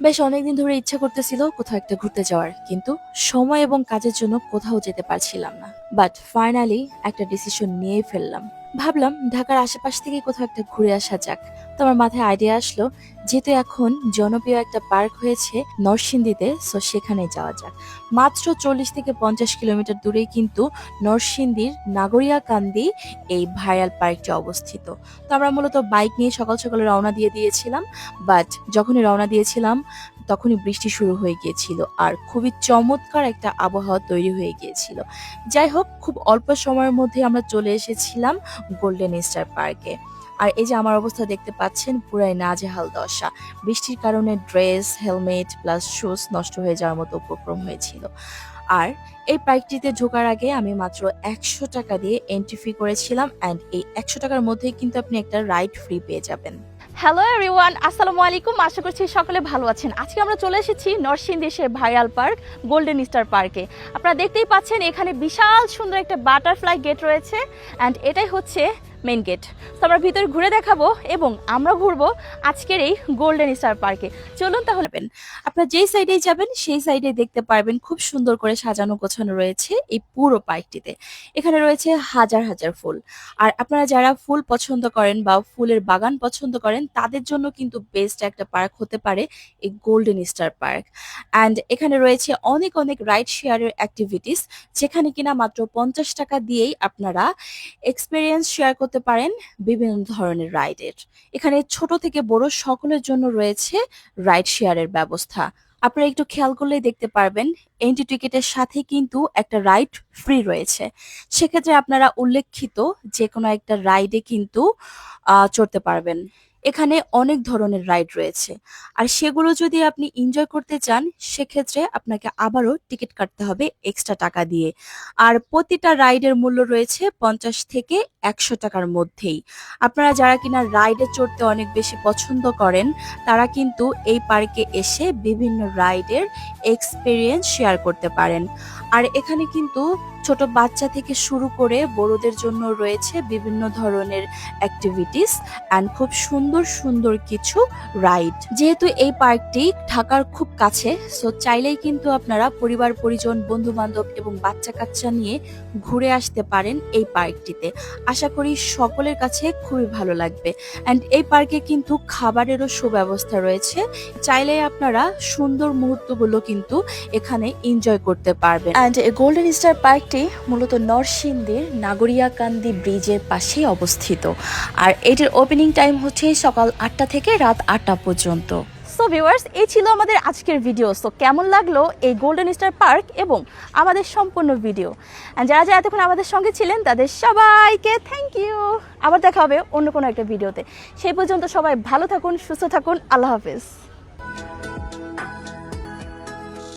বেশ অনেকদিন ধরে ইচ্ছা করতেছিল কোথাও একটা ঘুরতে যাওয়ার, কিন্তু সময় এবং কাজের জন্য কোথাও যেতে পারছিলাম না। বাট ফাইনালি একটা ডিসিশন নিয়ে ফেললাম। ভাবলাম ঢাকার আশেপাশ থেকে কোথাও একটা ঘুরে আসা যাক। তো আমার মাথায় আইডিয়া আসলো, যেহেতু এখন জনপ্রিয় একটা পার্ক হয়েছে নরসিংদীতে সো সেখানে যাওয়া যাক। মাত্র চল্লিশ থেকে পঞ্চাশ কিলোমিটার দূরেই কিন্তু নরসিংদীর নাগরিয়াকান্দি এই ভাইরাল পার্কটি অবস্থিত। তো আমরা মূলত বাইক নিয়ে সকাল সকালে রওনা দিয়ে দিয়েছিলাম বাট যখনই রওনা দিয়েছিলাম, তখনই বৃষ্টি শুরু হয়ে গিয়েছিল আর খুবই চমৎকার একটা আবহাওয়া তৈরি হয়ে গিয়েছিল। যাই হোক, খুব অল্প সময়ের মধ্যে আমরা চলে এসেছিলাম গোল্ডেন স্টার পার্কে আর এই যে আমার অবস্থা দেখতে পাচ্ছেন, পুরাই নাজেহাল দশা। বৃষ্টির কারণে ড্রেস, হেলমেট প্লাস শুজ নষ্ট হয়ে যাওয়ার মতো উপক্রম হয়েছিল। আর এই পার্কটিতে ঢোকার আগে আমি মাত্র একশো টাকা দিয়ে এন্ট্রি ফি করেছিলাম অ্যান্ড এই একশো টাকার মধ্যেই কিন্তু আপনি একটা রাইড ফ্রি পেয়ে যাবেন। হ্যালো এভরিওয়ান আসসালামু আলাইকুম আশা করছি সকলে ভালো আছেন। আজকে আমরা চলে এসেছি নরসিংদী সে ভাইরাল পার্ক গোল্ডেন স্টার পার্কে আপনারা দেখতেই পাচ্ছেন, এখানে বিশাল সুন্দর একটা বাটারফ্লাই গেট রয়েছে। অ্যান্ড এটাই হচ্ছে মেন গেট তো আমরা ভিতরে ঘুরে দেখাবো এবং আমরা ঘুরবো আজকের এই গোল্ডেন স্টার পার্কে চলুন তাহলে আপনার যেই সাইডেই যাবেন, সেই সাইডে দেখতে পারবেন খুব সুন্দর করে সাজানো গোছানো রয়েছে এই পুরো পার্কটিতে। এখানে রয়েছে হাজার হাজার ফুল। আর আপনারা যারা ফুল পছন্দ করেন বা ফুলের বাগান পছন্দ করেন, তাদের জন্য কিন্তু বেস্ট একটা পার্ক হতে পারে এই গোল্ডেন স্টার পার্ক অ্যান্ড এখানে রয়েছে অনেক অনেক রাইড শেয়ারের অ্যাক্টিভিটিস যেখানে কিনা মাত্র পঞ্চাশ টাকা দিয়েই আপনারা এক্সপিরিয়েন্স শেয়ার করতে পারেন বিভিন্ন ধরনের রাইডের। এখানে ছোট থেকে বড় সকলের জন্য রয়েছে রাইড শেয়ারের ব্যবস্থা। আপনারা একটু খেয়াল করলেই দেখতে পারবেন এন্ট্রি টিকিটের সাথে কিন্তু একটা রাইড ফ্রি রয়েছে। সেক্ষেত্রে আপনারা উল্লেখিত যে কোনো একটা রাইডে কিন্তু চড়তে পারবেন। এখানে অনেক ধরনের রাইড রয়েছে। আর সেগুলো যদি আপনি এনজয় করতে চান, সেক্ষেত্রে আপনাকে আবারও টিকিট কাটতে হবে এক্সট্রা টাকা দিয়ে। আর প্রতিটা রাইডের মূল্য রয়েছে পঞ্চাশ থেকে একশো টাকার মধ্যেই। আপনারা যারা কিনা রাইডে চড়তে অনেক বেশি পছন্দ করেন, তারা কিন্তু এই পার্কে এসে বিভিন্ন রাইডের এক্সপিরিয়েন্স শেয়ার করতে পারেন। আর এখানে কিন্তু ছোট বাচ্চা থেকে শুরু করে বড়দের জন্য রয়েছে বিভিন্ন ধরনের অ্যাক্টিভিটিস অ্যান্ড খুব সুন্দর সুন্দর কিছু রাইড যেহেতু এই পার্কটি ঢাকার খুব কাছে সো চাইলেই কিন্তু আপনারা পরিবার, পরিজন বন্ধু বান্ধব এবং বাচ্চা কাচ্চা নিয়ে ঘুরে আসতে পারেন এই পার্কটিতে। আশা করি সকলের কাছে খুবই ভালো লাগবে। অ্যান্ড এই পার্কে কিন্তু খাবারেরও সুব্যবস্থা রয়েছে। চাইলে আপনারা সুন্দর মুহূর্তগুলো কিন্তু এখানে এনজয় করতে পারবেন। অ্যান্ড গোল্ডেন স্টার পার্কটি মূলত নরসিংদীর নাগরিয়াকান্দি ব্রিজের পাশেই অবস্থিত। আর এটির ওপেনিং টাইম হচ্ছে সকাল আটটা থেকে রাত আটটা পর্যন্ত। সো ভিউয়ার্স এই ছিল আমাদের আজকের ভিডিও সো কেমন লাগল এই গোল্ডেন স্টার পার্ক এবং আমাদের সম্পূর্ণ ভিডিও যারা যারা এতক্ষণ আমাদের সঙ্গে ছিলেন, তাদের সবাইকে থ্যাংক ইউ আবার দেখা হবে অন্য কোনো একটা ভিডিওতে সেই পর্যন্ত সবাই ভালো থাকুন, সুস্থ থাকুন। আল্লাহ হাফিজ।